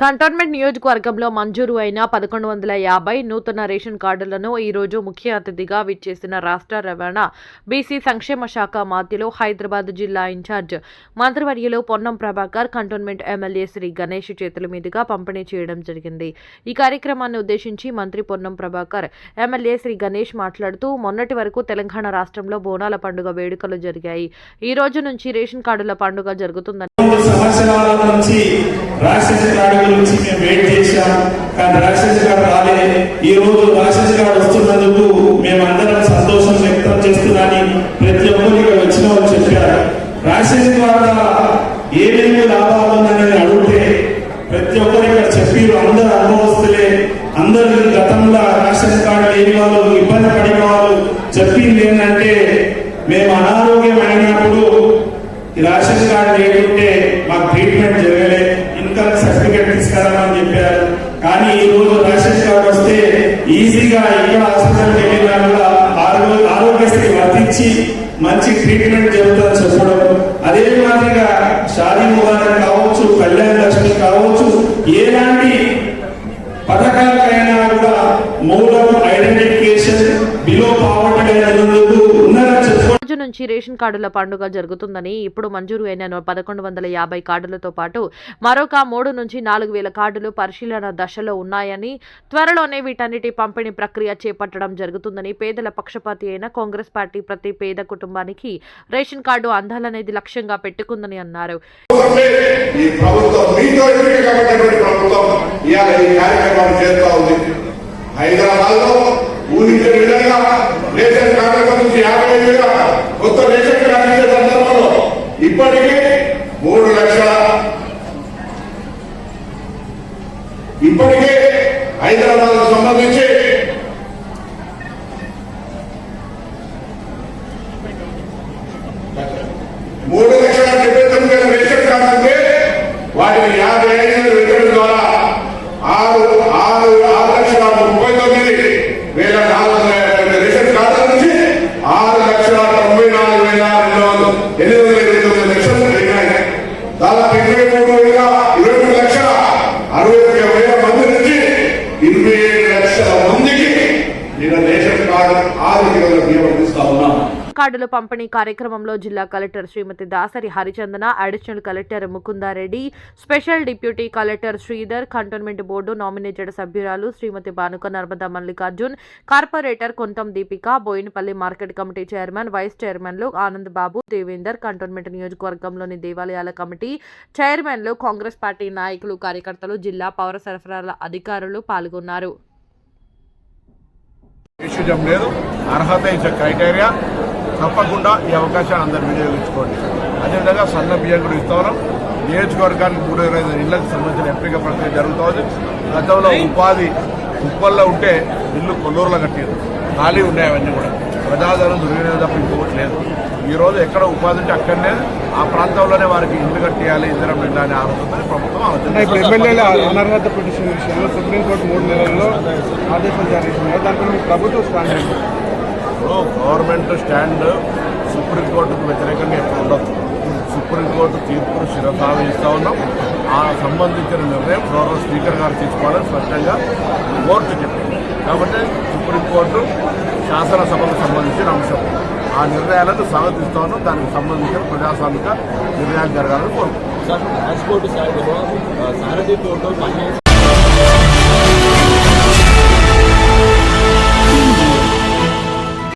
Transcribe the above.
Cantonment నియోజకవర్గంలో మంజూరు అయిన పదకొండు వందల యాభై నూతన రేషన్ కార్డులను ఈ రోజు ముఖ్య అతిథిగా విచ్చేసిన రాష్ట్ర రవాణా బీసీ సంక్షేమ శాఖ మాధ్యలో హైదరాబాద్ జిల్లా ఇన్ఛార్జ్ మంత్రివర్యులు పొన్నం ప్రభాకర్ కంటోన్మెంట్ ఎమ్మెల్యే శ్రీ గణేష్ చేతుల మీదుగా పంపిణీ చేయడం జరిగింది. ఈ కార్యక్రమాన్ని ఉద్దేశించి మంత్రి పొన్నం ప్రభాకర్ ఎమ్మెల్యే శ్రీ గణేష్ మాట్లాడుతూ మొన్నటి వరకు తెలంగాణ రాష్ట్రంలో బోనాల పండుగ వేడుకలు జరిగాయి. ఈ రోజు నుంచి రేషన్ కార్డుల పండుగ జరుగుతుందని సంవత్సరాల నుంచి రాక్షస కార్డు గురించి మేము వెయిట్ చేశాం. కానీ రాక్షస గారు రాలే. ఈ రోజు రాక్షస గారు వస్తున్నందుకు మేమందరం సంతోషం వ్యక్తం చేస్తున్నాని ప్రతి ఒక్కరికి వచ్చిన వాళ్ళు చెప్పారు. రాక్షస ద్వారా ఏమేమి లాభాలు ఉన్నాయని అడిగితే ప్రతి ఒక్కరు ఇక్కడ చెప్పి అందరు అనుభవస్తులే. అందరు గతంలో రాక్షస కార్డు లేని వాళ్ళు ఇబ్బంది పడిన వాళ్ళు చెప్పింది ఏంటంటే మేము అనారోగ్యం అయినప్పుడు ఈ రేషన్ ఇచ్చి మంచి ట్రీట్మెంట్ జరుగుతుందని చెప్పడం. అదే మాదిరిగా షాదీ ముబారక్ కావచ్చు కళ్యాణ లక్ష్మి కావచ్చు ఎలాంటి పథకాలకైనా కూడా మూలం ఐడెంటిఫికేషన్ బిలో పావర్టీ ఉన్నదని నుంచి రేషన్ కార్డుల పండుగ జరుగుతుందని ఇప్పుడు మంజూరు అయిన పదకొండు వందల యాభై కార్డులతో పాటు మరొక మూడు నుంచి నాలుగు వేల కార్డులు పరిశీలన దశలో ఉన్నాయని త్వరలోనే వీటన్నిటి పంపిణీ ప్రక్రియ చేపట్టడం జరుగుతుందని పేదల పక్షపాతి అయిన కాంగ్రెస్ పార్టీ ప్రతి పేద కుటుంబానికి రేషన్ కార్డు అందాలనేది లక్ష్యంగా పెట్టుకుందని అన్నారు కోసమే ఈ ప్రభుత్వం మీతో ఎదురుగా కాబట్టినటువంటి ప్రభుత్వం ఇవాళ ఈ కార్యక్రమాన్ని చేస్తూ ఉంది హైదరాబాద్లో ఊహించిన విధంగా రేషన్ కార్డుల నుంచి యాభై వేల కొత్త రేషన్ కార్డు ఇచ్చే సందర్భంలో ఇప్పటికే మూడు లక్షల ఇప్పటికే హైదరాబాద్ సంబంధించి మూడు లక్షల డెబ్బై తొమ్మిది వేల రేషన్ కార్డు ఉంటే వాటిని యాభై ఐదు వేల రిటర్న్ ద్వారా ఆరు ఆరు ఆరు లక్షల ముప్పై తొమ్మిది వేల నాలుగు వందల యాభై రెండు రేషన్ కార్డుల నుంచి ఆరు లక్షల తొంభై నాలుగు వేల రెండు వందల ఎనిమిది వందల ఇరవై తొమ్మిది లక్షలు పెరిగాయి. దాదాపు ఇరవై మూడు వేల ఇరవై మూడు లక్షల అరవై ఒక్క వేల మంది నుంచి ఇరవై ఏడు లక్షల మందికి నేను రేషన్ కార్డు ఆరు కిలోల బియ్యం అందిస్తా ఉన్నాం కార్డుల పంపిణీ కార్యక్రమంలో జిల్లా collector Shrimati Dasari Harichandana additional collector Mukunda Reddy special deputy collector Sridhar cantonment board nominated సభ్యురాలు Shrimati Bhanuka Narmada Mallikarjun corporator Kontham Deepika Boinapally market committee chairman vice చైర్మన్లు ఆనంద్ బాబు దేవేందర్ కంటోన్మెంట్ నియోజకవర్గంలోని దేవాలయాల కమిటీ చైర్మన్లు కాంగ్రెస్ పార్టీ నాయకులు కార్యకర్తలు జిల్లా పౌర సరఫరాల అధికారులు పాల్గొన్నారు. లేదు. అర్హత ఇస్ క్రైటీరియా తప్పకుండా ఈ అవకాశాన్ని అందరు వినియోగించుకోండి. అదేవిధంగా సన్న బియ్యం కూడా ఇస్తా నియోజకవర్గానికి మూడు ఇరవై ఐదు ఇళ్ళకు సంబంధించిన ఎంపిక ప్రక్రియ జరుగుతోంది గతంలో ఉపాధి ఉప్పల్లో ఉంటే ఇల్లు కొల్లూరులో కట్టారు ఖాళీ ఉన్నాయి అవన్నీ కూడా. ప్రజాదరణ దుర్వినియోగం తప్ప ఇంకొకటి లేదు. ఈ రోజు ఎక్కడ ఉపాధి ఉంటే అక్కడనే ఆ ప్రాంతంలోనే వారికి ఇల్లు కట్టేయాలి ఇద్దరం ఇల్లు ఆలోచన ప్రభుత్వం ఆలోచన అనర్హత పిటిషన్ విషయంలో సుప్రీంకోర్టు మూడు నెలల్లో ఆదేశాలు జారీ చేసింది. దానిపై ప్రభుత్వ ఏంటి? ఇప్పుడు గవర్నమెంట్ స్టాండ్ సుప్రీంకోర్టుకు వ్యతిరేకంగా ఎప్పుడు ఉండదు. సుప్రీంకోర్టు తీర్పును శిరసావహిస్తూ ఉన్నాం. ఆ సంబంధించిన నిర్ణయం గౌరవ స్పీకర్ గారు తీసుకోవాలని స్పష్టంగా కోర్టు చెప్పింది. కాబట్టి సుప్రీంకోర్టు శాసనసభకు సంబంధించిన అంశం. ఆ నిర్ణయాలను స్వాగతిస్తూ ఉన్నాం. దానికి సంబంధించిన ప్రజాస్వామిక నిర్ణయాలు జరగాలని కోరుకుంటున్నాం. సార్ రాజ్కోట్ శాఖలో ఆ, సారథి పోర్టల్